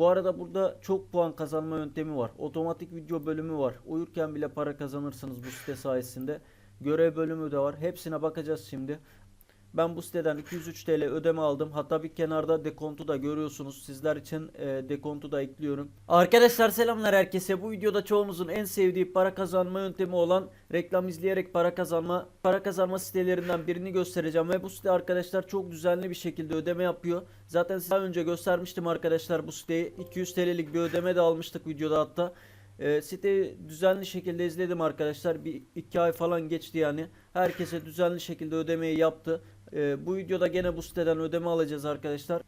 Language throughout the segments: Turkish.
Bu arada burada çok puan kazanma yöntemi var. Otomatik video bölümü var. Uyurken bile para kazanırsınız bu site sayesinde. Görev bölümü de var. Hepsine bakacağız şimdi. Ben bu siteden 203 TL ödeme aldım. Hatta bir kenarda dekontu da görüyorsunuz. Sizler için e, dekontu da ekliyorum. Arkadaşlar selamlar herkese. Bu videoda çoğunuzun en sevdiği para kazanma yöntemi olan reklam izleyerek para kazanma para kazanma sitelerinden birini göstereceğim ve bu site arkadaşlar çok düzenli bir şekilde ödeme yapıyor. Zaten size önce göstermiştim arkadaşlar bu siteyi. 200 TL'lik bir ödeme de almıştık videoda hatta. E, siteyi düzenli şekilde izledim arkadaşlar. Bir iki ay falan geçti yani. Herkese düzenli şekilde ödemeyi yaptı. Ee, bu videoda gene bu siteden ödeme alacağız arkadaşlar.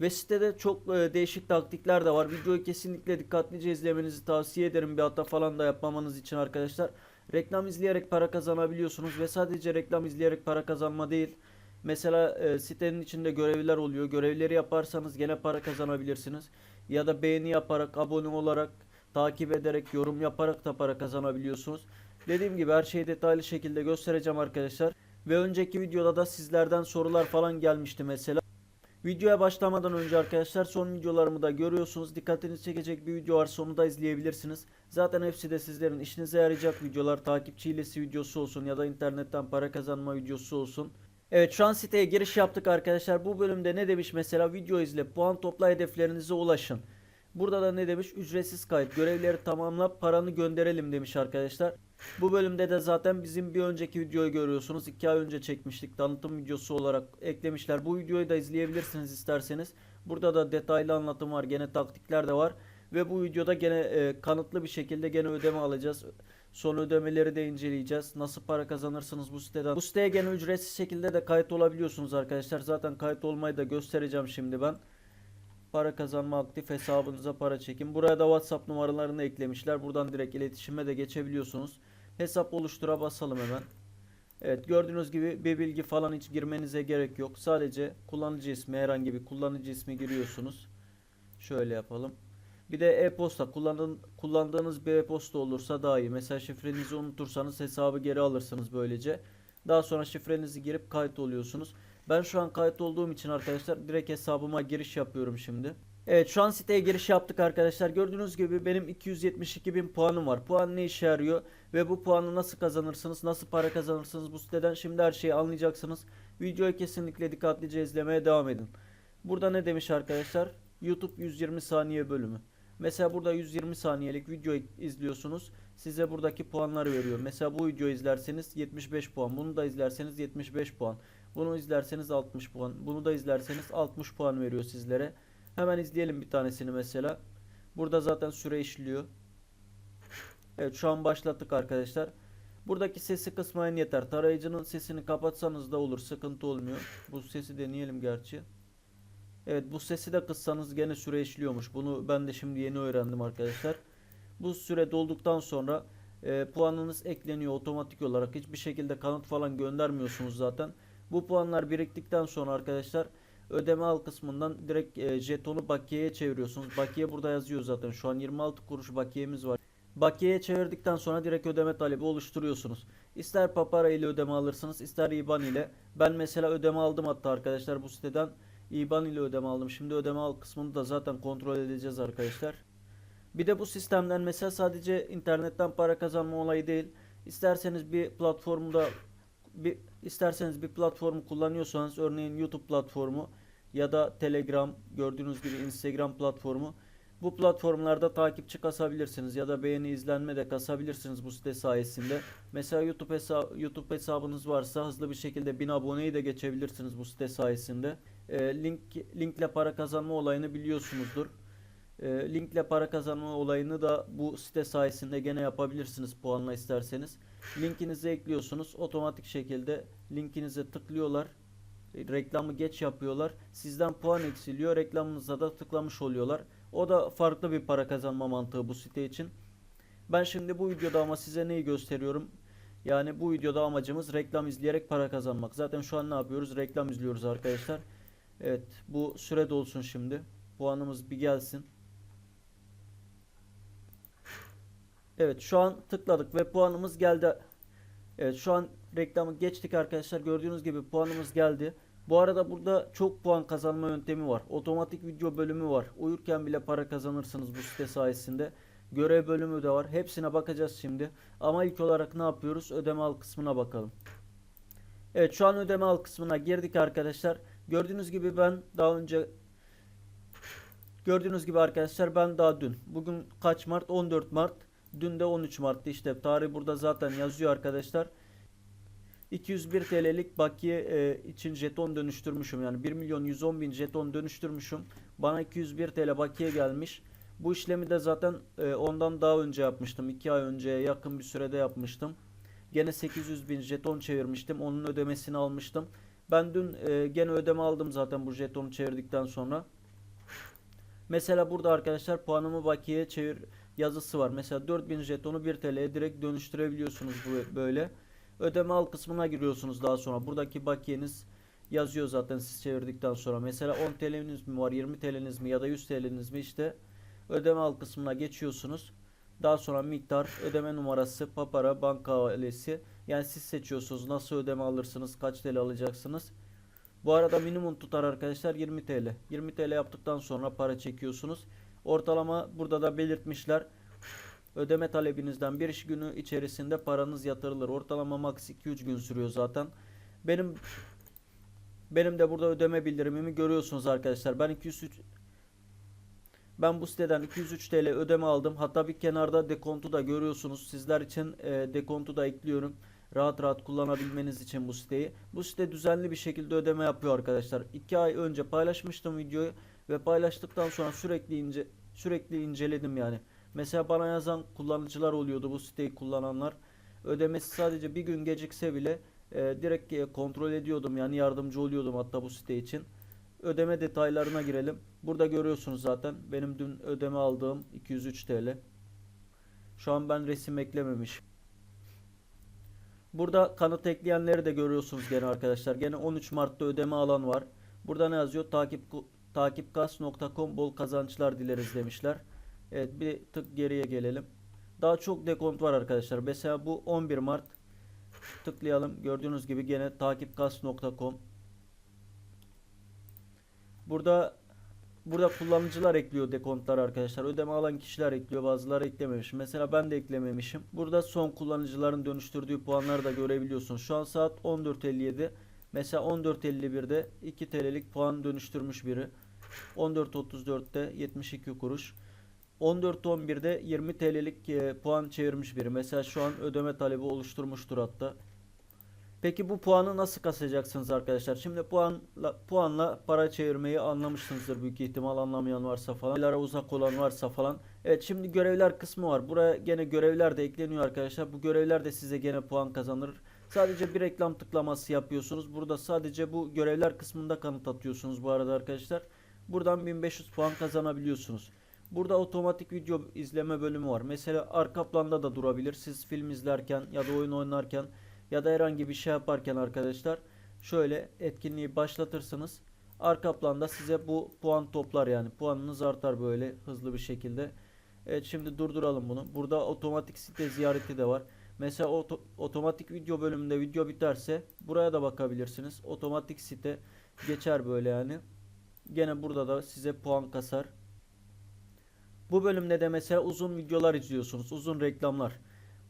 Ve sitede çok e, değişik taktikler de var. Videoyu kesinlikle dikkatlice izlemenizi tavsiye ederim. Bir hata falan da yapmamanız için arkadaşlar. Reklam izleyerek para kazanabiliyorsunuz ve sadece reklam izleyerek para kazanma değil. Mesela e, sitenin içinde görevler oluyor. Görevleri yaparsanız gene para kazanabilirsiniz. Ya da beğeni yaparak, abone olarak, takip ederek, yorum yaparak da para kazanabiliyorsunuz. Dediğim gibi her şeyi detaylı şekilde göstereceğim arkadaşlar. Ve önceki videoda da sizlerden sorular falan gelmişti mesela. Videoya başlamadan önce arkadaşlar son videolarımı da görüyorsunuz. Dikkatinizi çekecek bir video varsa onu da izleyebilirsiniz. Zaten hepsi de sizlerin işinize yarayacak videolar. Takipçi hilesi videosu olsun ya da internetten para kazanma videosu olsun. Evet şu an siteye giriş yaptık arkadaşlar. Bu bölümde ne demiş mesela video izle puan topla hedeflerinize ulaşın. Burada da ne demiş ücretsiz kayıt görevleri tamamla paranı gönderelim demiş arkadaşlar. Bu bölümde de zaten bizim bir önceki videoyu görüyorsunuz. 2 ay önce çekmiştik. Tanıtım videosu olarak eklemişler. Bu videoyu da izleyebilirsiniz isterseniz. Burada da detaylı anlatım var. Gene taktikler de var. Ve bu videoda gene e, kanıtlı bir şekilde gene ödeme alacağız. Son ödemeleri de inceleyeceğiz. Nasıl para kazanırsınız bu siteden. Bu siteye gene ücretsiz şekilde de kayıt olabiliyorsunuz arkadaşlar. Zaten kayıt olmayı da göstereceğim şimdi ben. Para kazanma aktif hesabınıza para çekin. Buraya da WhatsApp numaralarını eklemişler. Buradan direkt iletişime de geçebiliyorsunuz. Hesap oluştura basalım hemen. Evet gördüğünüz gibi bir bilgi falan hiç girmenize gerek yok. Sadece kullanıcı ismi herhangi bir kullanıcı ismi giriyorsunuz. Şöyle yapalım. Bir de e-posta kullanın, kullandığınız bir e-posta olursa daha iyi. Mesela şifrenizi unutursanız hesabı geri alırsınız böylece. Daha sonra şifrenizi girip kayıt oluyorsunuz. Ben şu an kayıt olduğum için arkadaşlar direkt hesabıma giriş yapıyorum şimdi. Evet şu an siteye giriş yaptık arkadaşlar. Gördüğünüz gibi benim 272 bin puanım var. Puan ne işe yarıyor ve bu puanı nasıl kazanırsınız, nasıl para kazanırsınız bu siteden şimdi her şeyi anlayacaksınız. Videoyu kesinlikle dikkatlice izlemeye devam edin. Burada ne demiş arkadaşlar? YouTube 120 saniye bölümü. Mesela burada 120 saniyelik video izliyorsunuz. Size buradaki puanları veriyor. Mesela bu videoyu izlerseniz 75 puan. Bunu da izlerseniz 75 puan. Bunu izlerseniz 60 puan. Bunu da izlerseniz 60 puan veriyor sizlere. Hemen izleyelim bir tanesini mesela. Burada zaten süre işliyor. Evet şu an başlattık arkadaşlar. Buradaki sesi kısmayın yeter. Tarayıcının sesini kapatsanız da olur. Sıkıntı olmuyor. Bu sesi deneyelim gerçi. Evet bu sesi de kıssanız gene süre işliyormuş. Bunu ben de şimdi yeni öğrendim arkadaşlar. Bu süre dolduktan sonra e, puanınız ekleniyor otomatik olarak. Hiçbir şekilde kanıt falan göndermiyorsunuz zaten. Bu puanlar biriktikten sonra arkadaşlar ödeme al kısmından direkt e, jetonu bakiyeye çeviriyorsunuz. Bakiye burada yazıyor zaten. Şu an 26 kuruş bakiyemiz var. Bakiyeye çevirdikten sonra direkt ödeme talebi oluşturuyorsunuz. İster Papara ile ödeme alırsınız, ister IBAN ile. Ben mesela ödeme aldım hatta arkadaşlar bu siteden IBAN ile ödeme aldım. Şimdi ödeme al kısmını da zaten kontrol edeceğiz arkadaşlar. Bir de bu sistemden mesela sadece internetten para kazanma olayı değil. İsterseniz bir platformda bir isterseniz bir platformu kullanıyorsanız örneğin YouTube platformu ya da Telegram gördüğünüz gibi Instagram platformu bu platformlarda takipçi kasabilirsiniz ya da beğeni izlenme de kasabilirsiniz bu site sayesinde. Mesela YouTube hesabı YouTube hesabınız varsa hızlı bir şekilde 1000 aboneyi de geçebilirsiniz bu site sayesinde. E, link linkle para kazanma olayını biliyorsunuzdur. E, linkle para kazanma olayını da bu site sayesinde gene yapabilirsiniz puanla isterseniz. Linkinizi ekliyorsunuz. Otomatik şekilde linkinize tıklıyorlar. E, Reklamı geç yapıyorlar. Sizden puan eksiliyor. Reklamınıza da tıklamış oluyorlar. O da farklı bir para kazanma mantığı bu site için. Ben şimdi bu videoda ama size neyi gösteriyorum? Yani bu videoda amacımız reklam izleyerek para kazanmak. Zaten şu an ne yapıyoruz? Reklam izliyoruz arkadaşlar. Evet bu süre dolsun şimdi. Puanımız bir gelsin. Evet şu an tıkladık ve puanımız geldi. Evet şu an reklamı geçtik arkadaşlar. Gördüğünüz gibi puanımız geldi. Bu arada burada çok puan kazanma yöntemi var. Otomatik video bölümü var. Uyurken bile para kazanırsınız bu site sayesinde. Görev bölümü de var. Hepsine bakacağız şimdi. Ama ilk olarak ne yapıyoruz? Ödeme al kısmına bakalım. Evet şu an ödeme al kısmına girdik arkadaşlar. Gördüğünüz gibi ben daha önce Gördüğünüz gibi arkadaşlar ben daha dün. Bugün kaç Mart? 14 Mart. Dün de 13 Mart'tı işte. Tarih burada zaten yazıyor arkadaşlar. 201 TL'lik bakiye e, için jeton dönüştürmüşüm. Yani 1 milyon 110 bin jeton dönüştürmüşüm. Bana 201 TL bakiye gelmiş. Bu işlemi de zaten e, ondan daha önce yapmıştım. 2 ay önceye yakın bir sürede yapmıştım. Gene 800 bin jeton çevirmiştim. Onun ödemesini almıştım. Ben dün e, gene ödeme aldım zaten bu jetonu çevirdikten sonra. Mesela burada arkadaşlar puanımı bakiye çevir yazısı var. Mesela 4000 jetonu 1 TL'ye direkt dönüştürebiliyorsunuz bu böyle. Ödeme al kısmına giriyorsunuz daha sonra. Buradaki bakiyeniz yazıyor zaten siz çevirdikten sonra. Mesela 10 TL'niz mi var, 20 TL'niz mi ya da 100 TL'niz mi işte ödeme al kısmına geçiyorsunuz. Daha sonra miktar, ödeme numarası, papara, banka havalesi. Yani siz seçiyorsunuz nasıl ödeme alırsınız, kaç TL alacaksınız. Bu arada minimum tutar arkadaşlar 20 TL. 20 TL yaptıktan sonra para çekiyorsunuz. Ortalama burada da belirtmişler. Ödeme talebinizden bir iş günü içerisinde paranız yatırılır. Ortalama max 2-3 gün sürüyor zaten. Benim benim de burada ödeme bildirimimi görüyorsunuz arkadaşlar. Ben 203 ben bu siteden 203 TL ödeme aldım. Hatta bir kenarda dekontu da görüyorsunuz. Sizler için e, dekontu da ekliyorum. Rahat rahat kullanabilmeniz için bu siteyi. Bu site düzenli bir şekilde ödeme yapıyor arkadaşlar. 2 ay önce paylaşmıştım videoyu ve paylaştıktan sonra sürekli ince sürekli inceledim yani. Mesela bana yazan kullanıcılar oluyordu bu siteyi kullananlar. Ödemesi sadece bir gün gecikse bile e, direkt e, kontrol ediyordum yani yardımcı oluyordum hatta bu site için. Ödeme detaylarına girelim. Burada görüyorsunuz zaten benim dün ödeme aldığım 203 TL. Şu an ben resim eklememişim. Burada kanıt ekleyenleri de görüyorsunuz gene arkadaşlar. Gene 13 Mart'ta ödeme alan var. Burada ne yazıyor? Takip takipkas.com bol kazançlar dileriz demişler. Evet bir tık geriye gelelim. Daha çok dekont var arkadaşlar. Mesela bu 11 Mart tıklayalım. Gördüğünüz gibi gene takipkas.com Burada burada kullanıcılar ekliyor dekontlar arkadaşlar. Ödeme alan kişiler ekliyor. Bazıları eklememiş. Mesela ben de eklememişim. Burada son kullanıcıların dönüştürdüğü puanları da görebiliyorsunuz. Şu an saat 14.57. Mesela 14.51'de 2 TL'lik puan dönüştürmüş biri. 14.34'te 72 kuruş. 14.11'de 20 TL'lik puan çevirmiş biri. Mesela şu an ödeme talebi oluşturmuştur hatta. Peki bu puanı nasıl kasacaksınız arkadaşlar? Şimdi puanla, puanla para çevirmeyi anlamışsınızdır büyük ihtimal anlamayan varsa falan. Sayılara uzak olan varsa falan. Evet şimdi görevler kısmı var. Buraya gene görevler de ekleniyor arkadaşlar. Bu görevler de size gene puan kazandırır. Sadece bir reklam tıklaması yapıyorsunuz. Burada sadece bu görevler kısmında kanıt atıyorsunuz bu arada arkadaşlar. Buradan 1500 puan kazanabiliyorsunuz. Burada otomatik video izleme bölümü var. Mesela arka planda da durabilir. Siz film izlerken ya da oyun oynarken ya da herhangi bir şey yaparken arkadaşlar şöyle etkinliği başlatırsınız. Arka planda size bu puan toplar yani puanınız artar böyle hızlı bir şekilde. Evet şimdi durduralım bunu. Burada otomatik site ziyareti de var. Mesela oto, otomatik video bölümünde video biterse buraya da bakabilirsiniz. Otomatik site geçer böyle yani. Gene burada da size puan kasar. Bu bölümde de mesela uzun videolar izliyorsunuz. Uzun reklamlar.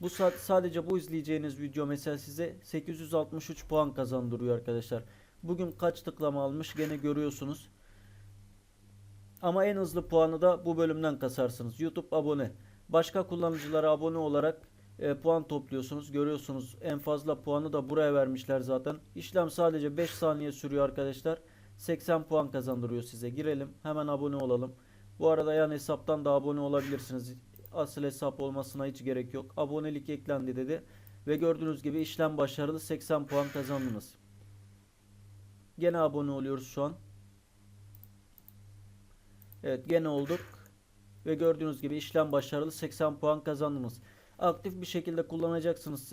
Bu sadece bu izleyeceğiniz video mesela size 863 puan kazandırıyor arkadaşlar. Bugün kaç tıklama almış gene görüyorsunuz. Ama en hızlı puanı da bu bölümden kasarsınız. YouTube abone. Başka kullanıcılara abone olarak e, puan topluyorsunuz. Görüyorsunuz en fazla puanı da buraya vermişler zaten. İşlem sadece 5 saniye sürüyor arkadaşlar. 80 puan kazandırıyor size. Girelim hemen abone olalım. Bu arada yan hesaptan da abone olabilirsiniz asıl hesap olmasına hiç gerek yok. Abonelik eklendi dedi. Ve gördüğünüz gibi işlem başarılı 80 puan kazandınız. Gene abone oluyoruz şu an. Evet gene olduk. Ve gördüğünüz gibi işlem başarılı 80 puan kazandınız. Aktif bir şekilde kullanacaksınız.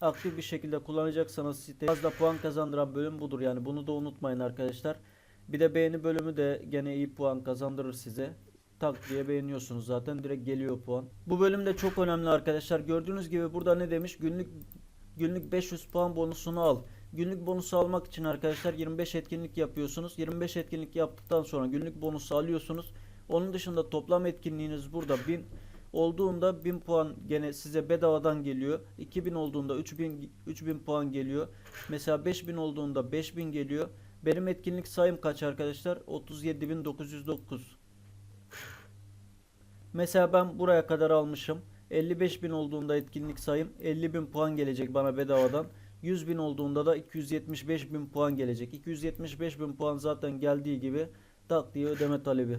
Aktif bir şekilde kullanacaksanız site fazla puan kazandıran bölüm budur. Yani bunu da unutmayın arkadaşlar. Bir de beğeni bölümü de gene iyi puan kazandırır size tak diye beğeniyorsunuz zaten direkt geliyor puan. Bu bölüm de çok önemli arkadaşlar. Gördüğünüz gibi burada ne demiş? Günlük günlük 500 puan bonusunu al. Günlük bonusu almak için arkadaşlar 25 etkinlik yapıyorsunuz. 25 etkinlik yaptıktan sonra günlük bonusu alıyorsunuz. Onun dışında toplam etkinliğiniz burada 1000 olduğunda 1000 puan gene size bedavadan geliyor. 2000 olduğunda 3000 3000 puan geliyor. Mesela 5000 olduğunda 5000 geliyor. Benim etkinlik sayım kaç arkadaşlar? 37909. Mesela ben buraya kadar almışım. 55.000 olduğunda etkinlik sayım 50.000 puan gelecek bana bedavadan. 100.000 olduğunda da 275.000 puan gelecek. 275.000 puan zaten geldiği gibi tak diye ödeme talebi.